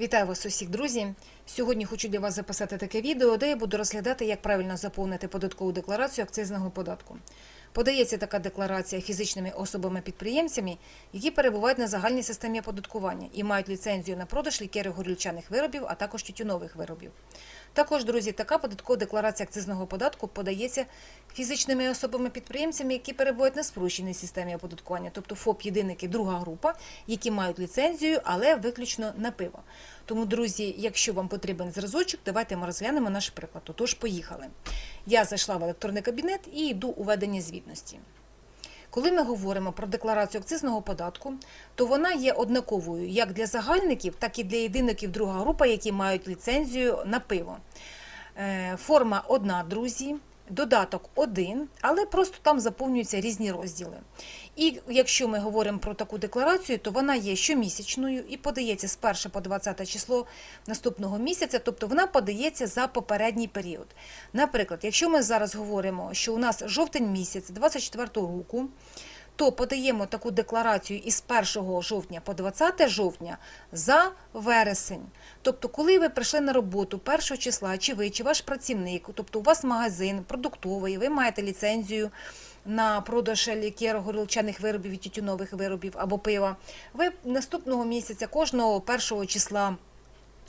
Вітаю вас усіх, друзі! Сьогодні хочу для вас записати таке відео, де я буду розглядати, як правильно заповнити податкову декларацію акцизного податку. Подається така декларація фізичними особами-підприємцями, які перебувають на загальній системі оподаткування і мають ліцензію на продаж лікерів горілчаних виробів, а також тютюнових виробів. Також, друзі, така податкова декларація акцизного податку подається фізичними особами-підприємцями, які перебувають на спрощеній системі оподаткування, тобто ФОП-єдинники, друга група, які мають ліцензію, але виключно на пиво. Тому, друзі, якщо вам потрібен зразочок, давайте ми розглянемо наш приклад. Отож, поїхали. Я зайшла в електронний кабінет і йду у ведення звітності. Коли ми говоримо про декларацію акцизного податку, то вона є однаковою як для загальників, так і для єдиників друга група, які мають ліцензію на пиво. Е, Форма одна, друзі, додаток один, але просто там заповнюються різні розділи. І якщо ми говоримо про таку декларацію, то вона є щомісячною і подається з 1 по 20 число наступного місяця, тобто вона подається за попередній період. Наприклад, якщо ми зараз говоримо, що у нас жовтень місяць 24 року, то подаємо таку декларацію із 1 жовтня по 20 жовтня за вересень. Тобто, коли ви прийшли на роботу 1 числа, чи ви, чи ваш працівник, тобто у вас магазин продуктовий, ви маєте ліцензію на продаж лікер, горілчаних виробів і тютюнових виробів або пива, ви наступного місяця, кожного 1 числа.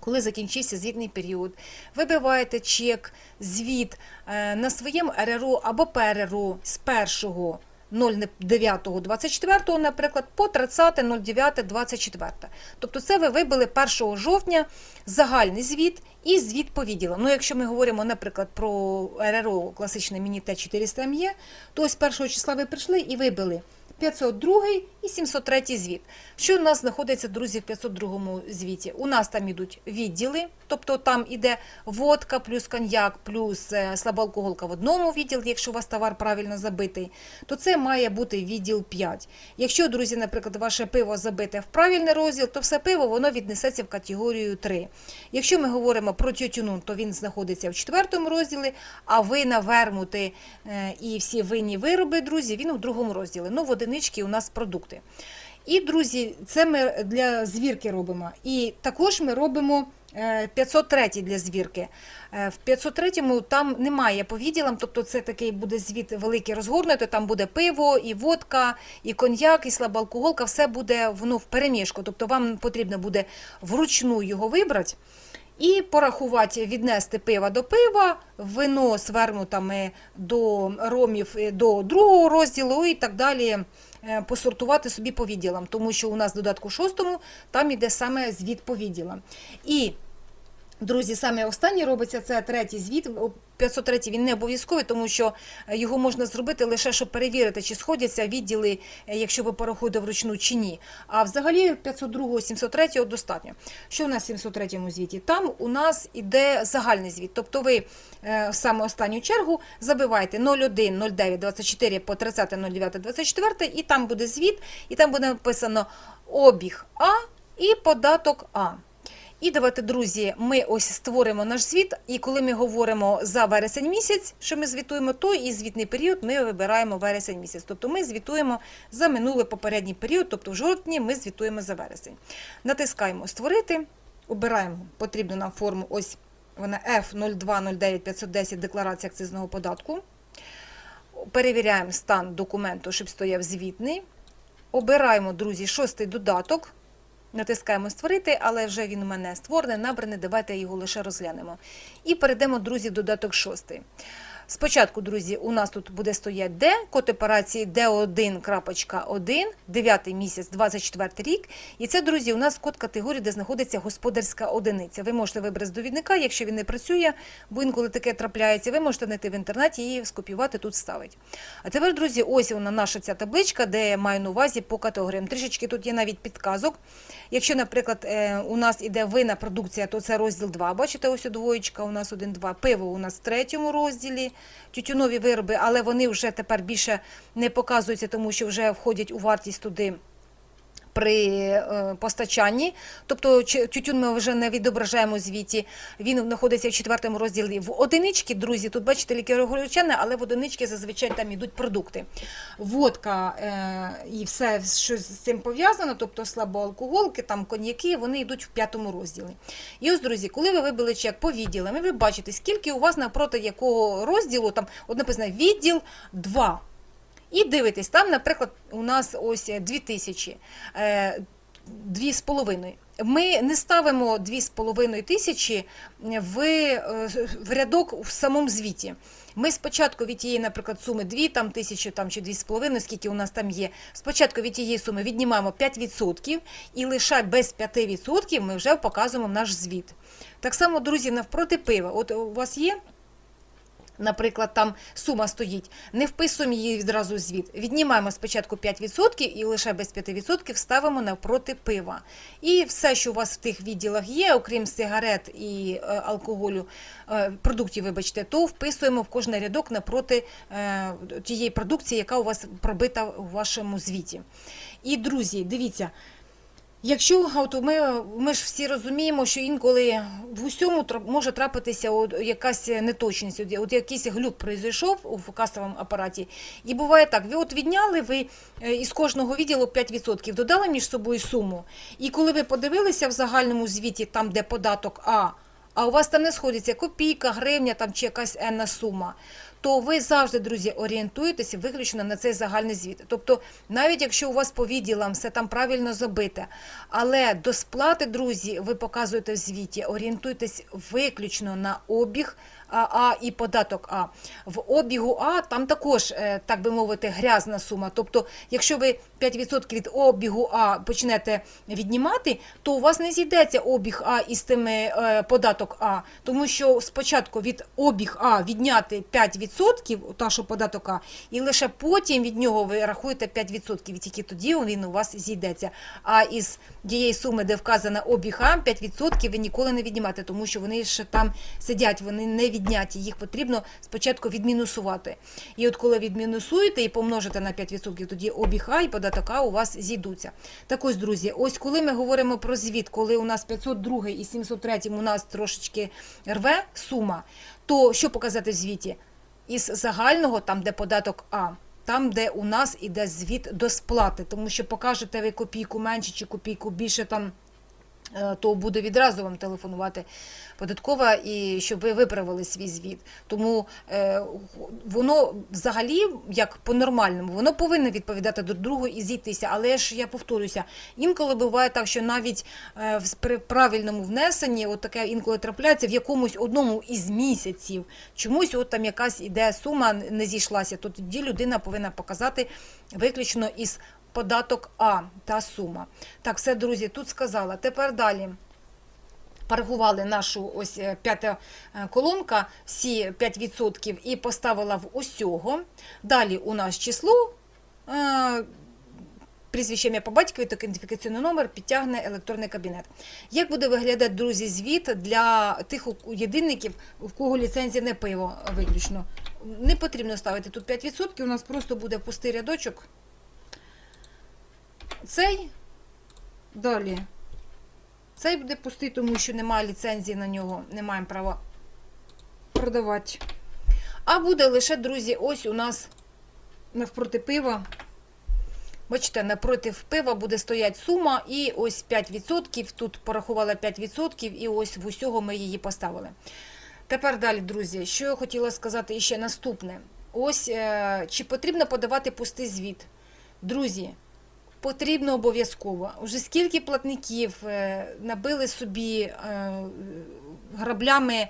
Коли закінчився звітний період, вибиваєте чек, звіт е, на своєму РРО або ПРРО з 1 09.24, наприклад, по 30.09.24. Тобто це ви вибили 1 жовтня загальний звіт і звіт по відділам. Ну, якщо ми говоримо, наприклад, про РРО класичне міні Т400МЄ, то ось 1 числа ви прийшли і вибили 502 і 703 звіт. Що у нас знаходиться, друзі, в 502 звіті? У нас там ідуть відділи, тобто там іде водка, плюс коньяк, плюс е, слабоалкоголка в одному відділі, якщо у вас товар правильно забитий, то це має бути відділ 5. Якщо, друзі, наприклад, ваше пиво забите в правильний розділ, то все пиво воно віднесеться в категорію 3. Якщо ми говоримо про тютюну, то він знаходиться в четвертому розділі, а вина, вермути е, і всі винні вироби, друзі, він у другому розділі. Ну, в одиничці у нас продукти. І, друзі, це ми для звірки робимо. І також ми робимо е, 503 для звірки. Е, В 503 там немає по відділам, тобто це такий буде звіт великий розгорнутий, там буде пиво, і водка, і коньяк, і слабоалкоголка, все буде воно в перемішку. Тобто вам потрібно буде вручну його вибрати. І порахувати, віднести пива до пива, вино з до ромів е, до другого розділу і так далі е, посортувати собі по відділам, тому що у нас додатку шостому там іде саме звіт по відділам. І Друзі, саме останнє робиться це третій звіт. 503 він не обов'язковий, тому що його можна зробити лише щоб перевірити, чи сходяться відділи, е, якщо ви порахуєте вручну чи ні. А взагалі 502 703 достатньо. Що у нас в 703 звіті? Там у нас іде загальний звіт. Тобто ви е, саме останню чергу забиваєте 01, 09, 24 по 30, 09, 24 і там буде звіт, і там буде написано обіг А і податок А. І давайте, друзі, ми ось створимо наш звіт. І коли ми говоримо за вересень місяць, що ми звітуємо, то і звітний період ми вибираємо вересень місяць. Тобто ми звітуємо за минулий попередній період, тобто в жовтні ми звітуємо за вересень. Натискаємо Створити, обираємо потрібну нам форму. Ось вона F0209510 декларація акцизного податку. Перевіряємо стан документу, щоб стояв звітний. Обираємо, друзі, шостий додаток. Натискаємо створити, але вже він у мене створений, набраний. Давайте його лише розглянемо. І перейдемо, друзі, додаток 6. Спочатку, друзі, у нас тут буде стояти D, код операції D1.1, 9 місяць, 24 рік. І це, друзі, у нас код категорії, де знаходиться господарська одиниця. Ви можете вибрати з довідника, якщо він не працює, бо інколи таке трапляється, ви можете знайти в інтернеті і скопіювати, тут ставити. А тепер, друзі, ось вона наша ця табличка, де я маю на увазі по категоріям. Трішечки тут є навіть підказок. Якщо, наприклад, е, у нас іде винна продукція, то це розділ 2. Бачите, ось двоєчка, у нас 1-2. Пиво у нас в третьому розділі, тютюнові вироби, але вони вже тепер більше не показуються, тому що вже входять у вартість туди при е, постачанні. Тобто тютюн ми вже не відображаємо звіті. Він знаходиться в четвертому розділі в одиничці. Друзі, тут бачите лікер-горючане, але в одиничці зазвичай там йдуть продукти. Водка е, і все, що з цим пов'язано, тобто слабоалкоголки, там коньяки, вони йдуть в п'ятому розділі. І ось, друзі, коли ви вибили чек по відділам, ви бачите, скільки у вас напроти якого розділу, там от написано відділ 2. І дивитесь, там, наприклад, у нас ось 2000, е, дві з половиною. Ми не ставимо дві з половиною тисячі в, е, в рядок в самому звіті. Ми спочатку від тієї, наприклад, суми 2 там, тисячі там, чи 2,5, скільки у нас там є. Спочатку від тієї суми віднімаємо 5% і лише без 5% ми вже показуємо наш звіт. Так само, друзі, навпроти пива. От у вас є наприклад, там сума стоїть, не вписуємо її відразу звіт. Віднімаємо спочатку 5% і лише без 5% ставимо навпроти пива. І все, що у вас в тих відділах є, окрім сигарет і е, алкоголю, е, продуктів, вибачте, то вписуємо в кожний рядок напроти е, тієї продукції, яка у вас пробита у вашому звіті. І, друзі, дивіться. Якщо от ми, ми ж всі розуміємо, що інколи в усьому може трапитися от якась неточність, от, якийсь глюк пройшов у касовому апараті. І буває так: ви от відняли ви е, із кожного відділу 5%, додали між собою суму. І коли ви подивилися в загальному звіті, там де податок А, а у вас там не сходиться копійка, гривня там чи якась енна сума. То ви завжди, друзі, орієнтуєтеся виключно на цей загальний звіт. Тобто, навіть якщо у вас по відділам все там правильно забите, але до сплати, друзі, ви показуєте в звіті, орієнтуйтесь виключно на обіг а, і податок А. В обігу А там також, е, так би мовити, грязна сума. Тобто, якщо ви 5% від обігу А почнете віднімати, то у вас не зійдеться обіг А із тими е, податок А, тому що спочатку від обіг А відняти 5%, та що податок А, і лише потім від нього ви рахуєте 5%, і тільки тоді він у вас зійдеться. А із тієї суми, де вказана обіг А, 5% ви ніколи не віднімаєте, тому що вони ще там сидять, вони не відняті. Їх потрібно спочатку відмінусувати. І от коли відмінусуєте і помножите на 5%, тоді обіг А і податок А у вас зійдуться. Так ось, друзі, ось коли ми говоримо про звіт, коли у нас 502 і 703 у нас трошечки рве сума, то що показати в звіті? Із загального, там, де податок А. Там, де у нас іде звіт до сплати, тому що покажете ви копійку менше чи копійку більше там то буде відразу вам телефонувати податкова і щоб ви виправили свій звіт. Тому е, воно взагалі, як по-нормальному, воно повинно відповідати до другого і зійтися. Але ж я повторюся, інколи буває так, що навіть е, при правильному внесенні, от таке інколи трапляється в якомусь одному із місяців. Чомусь от там якась іде сума не зійшлася, то тоді людина повинна показати виключно із податок А та сума. Так, все, друзі, тут сказала. Тепер далі. Порахували нашу ось е, п'ята е, колонка, всі 5% і поставила в усього. Далі у нас число, е, прізвище ім'я по батькові та ідентифікаційний номер підтягне електронний кабінет. Як буде виглядати, друзі, звіт для тих єдинників, у кого ліцензія не пиво виключно? Не потрібно ставити тут 5%, у нас просто буде пустий рядочок. Цей далі. Цей буде пустий, тому що немає ліцензії на нього, не маємо права продавати. А буде лише, друзі, ось у нас навпроти пива. Бачите, напроти пива буде стоять сума, і ось 5%. Тут порахувала 5%, і ось в усього ми її поставили. Тепер далі, друзі, що я хотіла сказати ще наступне. Ось е, чи потрібно подавати пустий звіт? Друзі, Потрібно обов'язково. Уже скільки платників е, набили собі е, граблями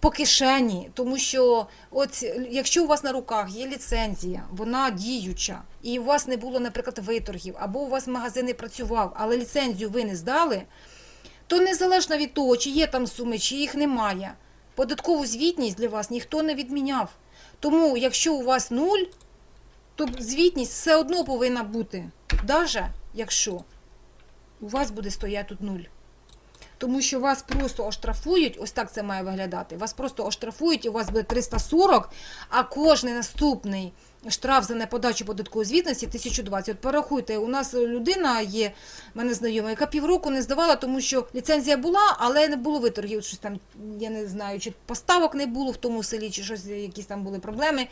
по кишені, тому що от якщо у вас на руках є ліцензія, вона діюча, і у вас не було, наприклад, виторгів, або у вас магазин не працював, але ліцензію ви не здали, то незалежно від того, чи є там суми, чи їх немає, податкову звітність для вас ніхто не відміняв. Тому, якщо у вас нуль, то звітність все одно повинна бути, навіть якщо у вас буде стояти тут нуль. тому що вас просто оштрафують, ось так це має виглядати. Вас просто оштрафують, і у вас буде 340, а кожний наступний штраф за неподачу податкової звітності 1020. От порахуйте, у нас людина є, мене знайома, яка півроку не здавала, тому що ліцензія була, але не було виторгів. Щось там, я не знаю, чи поставок не було в тому селі, чи щось, якісь там були проблеми.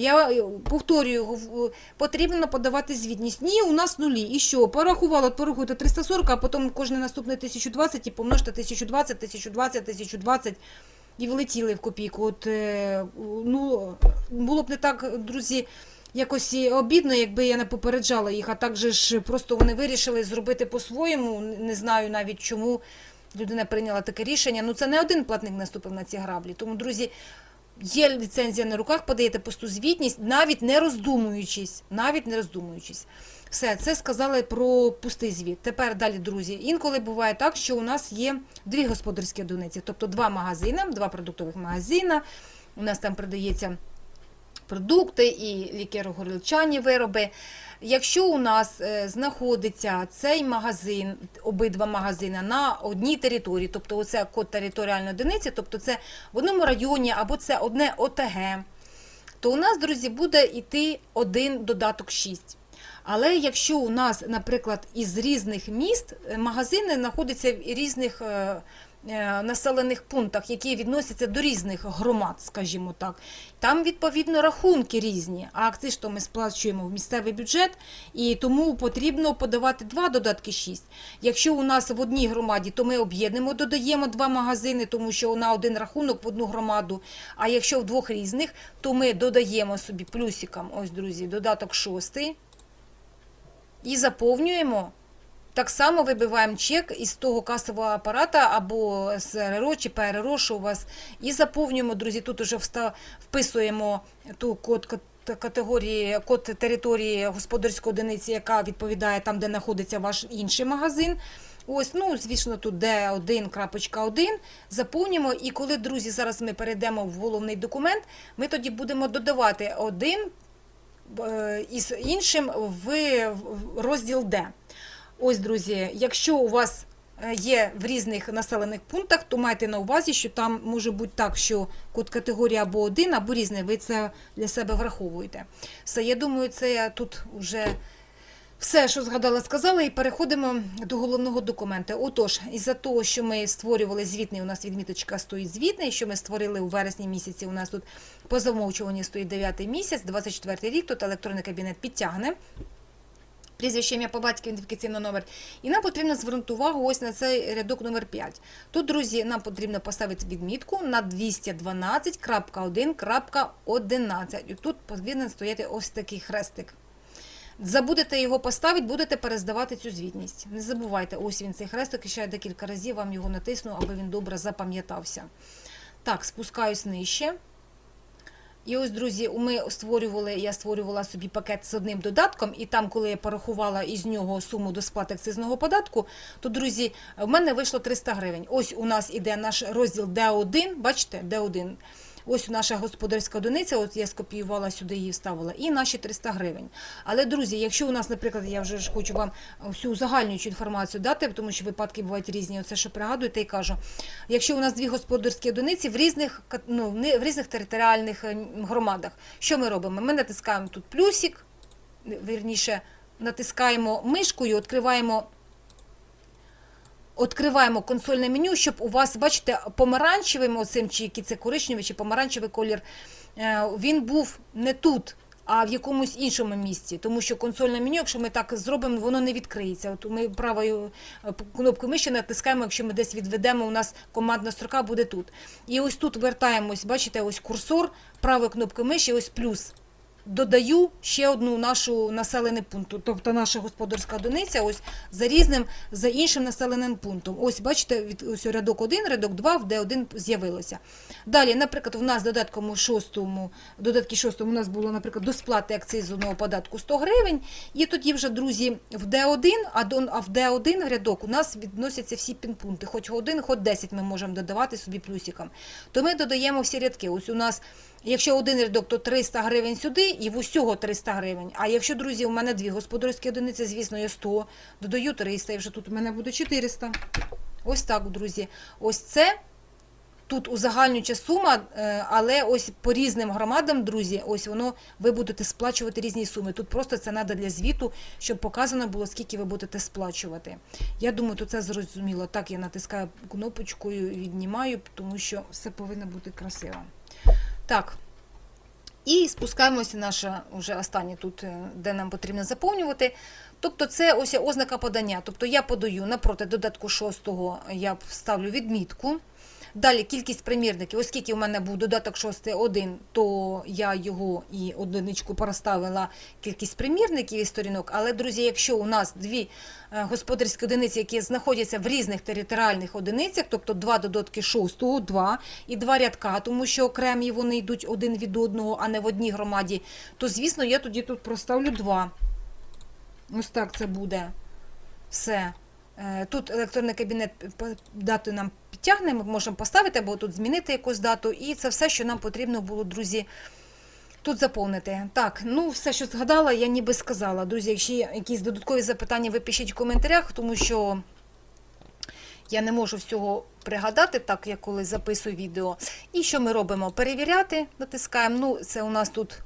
Я е, повторюю, гов- потрібно подавати звітність. Ні, у нас нулі. І що? Порахували, от порахуйте 340, а потім кожне наступне 1020 і помножте 1020, 1020, 1020 і влетіли в копійку. От, е, ну, було б не так, друзі, якось обідно, якби я не попереджала їх, а так же ж просто вони вирішили зробити по-своєму. Не знаю навіть чому людина прийняла таке рішення. Ну, це не один платник наступив на ці граблі. Тому, друзі, є ліцензія на руках, подаєте пусту звітність, навіть не роздумуючись. Навіть не роздумуючись. Все, це сказали про пустий звіт. Тепер далі, друзі. Інколи буває так, що у нас є дві господарські одиниці, тобто два магазини, два продуктових магазини. У нас там продається продукти і лікеро-горілчані вироби. Якщо у нас е, знаходиться цей магазин, обидва магазини на одній території, тобто оце код територіальної одиниці, тобто це в одному районі або це одне ОТГ, то у нас, друзі, буде йти один додаток 6. Але якщо у нас, наприклад, із різних міст е, магазини знаходяться в різних е, населених пунктах, які відносяться до різних громад, скажімо так, там відповідно рахунки різні. А акциз то ми сплачуємо в місцевий бюджет, і тому потрібно подавати два додатки 6. Якщо у нас в одній громаді, то ми об'єднемо, додаємо два магазини, тому що на один рахунок в одну громаду. А якщо в двох різних, то ми додаємо собі плюсиком, ось друзі, додаток шостий і заповнюємо. Так само вибиваємо чек із того касового апарата або з РРО чи ПРРО, що у вас, і заповнюємо, друзі. Тут уже вписуємо ту код категорії, код території господарської одиниці, яка відповідає там, де знаходиться ваш інший магазин. Ось, ну, звісно, тут D1.1, заповнюємо. І коли, друзі, зараз ми перейдемо в головний документ, ми тоді будемо додавати один е, із іншим в розділ Д. Ось, друзі, якщо у вас е, є в різних населених пунктах, то майте на увазі, що там може бути так, що код категорії або один, або різний. Ви це для себе враховуєте. Все, я думаю, це я тут вже все, що згадала, сказала, і переходимо до головного документа. Отож, із-за того, що ми створювали звітний, у нас відміточка стоїть звітний, що ми створили у вересні місяці. У нас тут по замовчуванні стоїть 9 місяць, 24 рік. Тут електронний кабінет підтягне. Прізвище ім'я по батькові, ідентифікаційний номер. І нам потрібно звернути увагу ось на цей рядок номер 5. Тут, друзі, нам потрібно поставити відмітку на 212.1.11. І тут повинен стояти ось такий хрестик. Забудете його поставити, будете перездавати цю звітність. Не забувайте, ось він цей хрестик, і ще я декілька разів вам його натисну, аби він добре запам'ятався. Так, спускаюсь нижче. І ось, друзі, ми створювали, я створювала собі пакет з одним додатком, і там, коли я порахувала із нього суму до сплати акцизного податку, то, друзі, в мене вийшло 300 гривень. Ось у нас іде наш розділ Д1, бачите, Д1. Ось наша господарська одиниця, от я скопіювала сюди її вставила, і наші 300 гривень. Але, друзі, якщо у нас, наприклад, я вже ж хочу вам всю загальнюючу інформацію дати, тому що випадки бувають різні, оце що пригадуєте і кажу. Якщо у нас дві господарські одиниці в різних, ну, в різних територіальних е, громадах, що ми робимо? Ми натискаємо тут плюсик, вірніше, натискаємо мишкою, відкриваємо Откриваємо консольне меню, щоб у вас, бачите, помаранчевим оцим, чи який це коричневий, чи помаранчевий колір, е, він був не тут, а в якомусь іншому місці. Тому що консольне меню, якщо ми так зробимо, воно не відкриється. От ми правою е, кнопкою миші натискаємо, якщо ми десь відведемо, у нас командна строка буде тут. І ось тут вертаємось, бачите, ось курсор, правою кнопкою миші, ось плюс. Додаю ще одну нашу населений пункт, тобто наша господарська одиниця, ось за різним, за іншим населеним пунктом. Ось бачите, від ось рядок 1, рядок 2, в Д1 з'явилося. Далі, наприклад, в нас в шостому, в додатку шостому у нас було, наприклад, до сплати акцизного податку 100 гривень. І тоді вже, друзі, в Д1, а до- а в Д1 рядок у нас відносяться всі пінпункти. Хоч один, хоч 10 ми можемо додавати собі плюсиком. То ми додаємо всі рядки. Ось у нас Якщо один рядок, то 300 гривень сюди і в усього 300 гривень. А якщо, друзі, у мене дві господарські одиниці, звісно, є 100, додаю 300, і вже тут у мене буде 400. Ось так, друзі. Ось це тут узагальнююча сума, е, але ось по різним громадам, друзі, ось воно ви будете сплачувати різні суми. Тут просто це треба для звіту, щоб показано було, скільки ви будете сплачувати. Я думаю, то це зрозуміло. Так, я натискаю кнопочкою, віднімаю, тому що все повинно бути красиво. Так. І спускаємося наше вже останнє тут, е, де нам потрібно заповнювати. Тобто це ось ознака подання. Тобто я подаю напроти додатку 6 я ставлю відмітку. Далі кількість примірників, оскільки у мене був додаток 6 один, то я його і одиничку проставила кількість примірників і сторінок. Але, друзі, якщо у нас дві е, господарські одиниці, які знаходяться в різних територіальних одиницях, тобто два додатки 6, два і два рядка, тому що окремі вони йдуть один від одного, а не в одній громаді, то звісно я тоді тут проставлю два. Ось так це буде. Все. Е, Тут електронний кабінет дату нам підтягне, ми можемо поставити або тут змінити якусь дату. І це все, що нам потрібно було, друзі, тут заповнити. Так, ну все, що згадала, я ніби сказала. Друзі, якщо є якісь додаткові запитання, ви пишіть в коментарях, тому що я не можу всього пригадати, так як коли записую відео. І що ми робимо? Перевіряти, натискаємо. Ну, це у нас тут.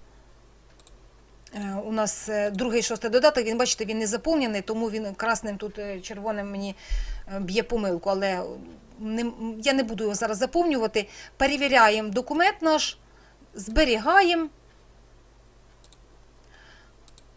Е, У нас е, другий шостий додаток, він, бачите, він не заповнений, тому він красним тут е, червоним мені б'є помилку, але не, я не буду його зараз заповнювати. Перевіряємо документ наш, зберігаємо.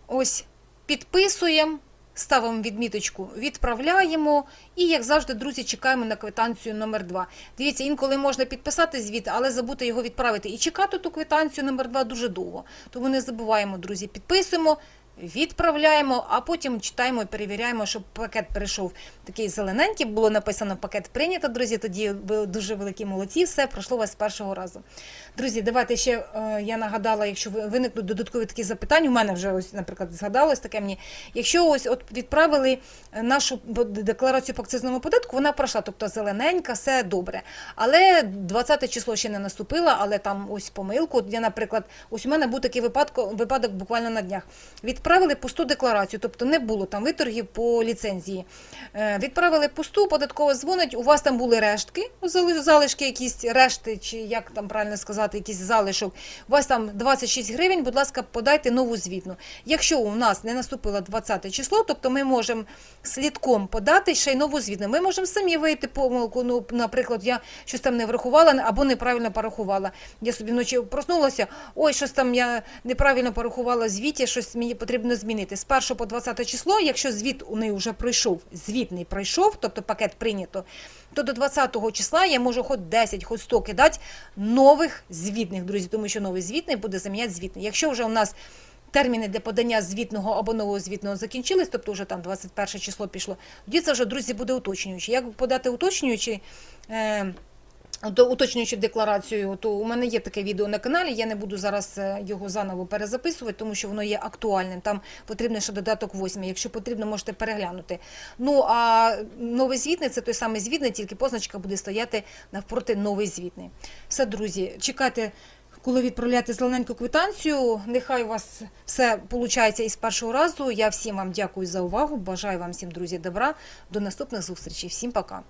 Ось, підписуємо, ставимо відміточку, відправляємо. І, як завжди, друзі, чекаємо на квитанцію номер 2 Дивіться, інколи можна підписати звіт, але забути його відправити. І чекати ту квитанцію номер 2 дуже довго. Тому не забуваємо, друзі, підписуємо. Відправляємо, а потім читаємо і перевіряємо, щоб пакет прийшов такий зелененький. Було написано пакет прийнято, друзі. Тоді ви дуже великі молодці. Все пройшло вас з першого разу. Друзі, давайте ще е, я нагадала, якщо ви- виникнуть додаткові такі запитання. У мене вже ось, наприклад, згадалось таке мені. Якщо ось от відправили е, нашу декларацію по акцизному податку, вона пройшла, тобто зелененька, все добре. Але 20 число ще не наступило, але там ось помилку. Я, наприклад, ось у мене був такий випадок, випадок буквально на днях. Відправили пусту декларацію, тобто не було там виторгів по ліцензії. Е, Відправили пусту, податково дзвонить, у вас там були рештки, залишки якісь решти, чи як там правильно сказати, якийсь залишок. У вас там 26 гривень, будь ласка, подайте нову звітну. Якщо у нас не наступило 20 число, тобто ми можемо слідком подати ще й нову звітну. Ми можемо самі вийти помилку. Ну, наприклад, я щось там не врахувала або неправильно порахувала. Я собі вночі проснулася, ой, щось там я неправильно порахувала звіті, щось мені потрібно змінити. З 1 по 20 число, якщо звіт у неї вже пройшов, звітний пройшов, тобто пакет прийнято, то до 20 числа я можу хоч 10, хоч 100 кидати нових звітних, друзі, тому що новий звітний буде заміняти звітний. Якщо вже у нас терміни для подання звітного або нового звітного закінчились, тобто вже там 21 число пішло, тоді це вже, друзі, буде уточнюючи. Як подати уточнюючи? Е, уточнюючи декларацію, то у мене є таке відео на каналі. Я не буду зараз е, його заново перезаписувати, тому що воно є актуальним. Там потрібно ще додаток 8. Якщо потрібно, можете переглянути. Ну а новий звітний це той самий звітний, тільки позначка буде стояти навпроти новий звітний. Все, друзі, чекайте. Коли відправляти зелененьку квитанцію, нехай у вас все виходить із першого разу. Я всім вам дякую за увагу. Бажаю вам всім, друзі, добра. До наступних зустрічей. Всім пока.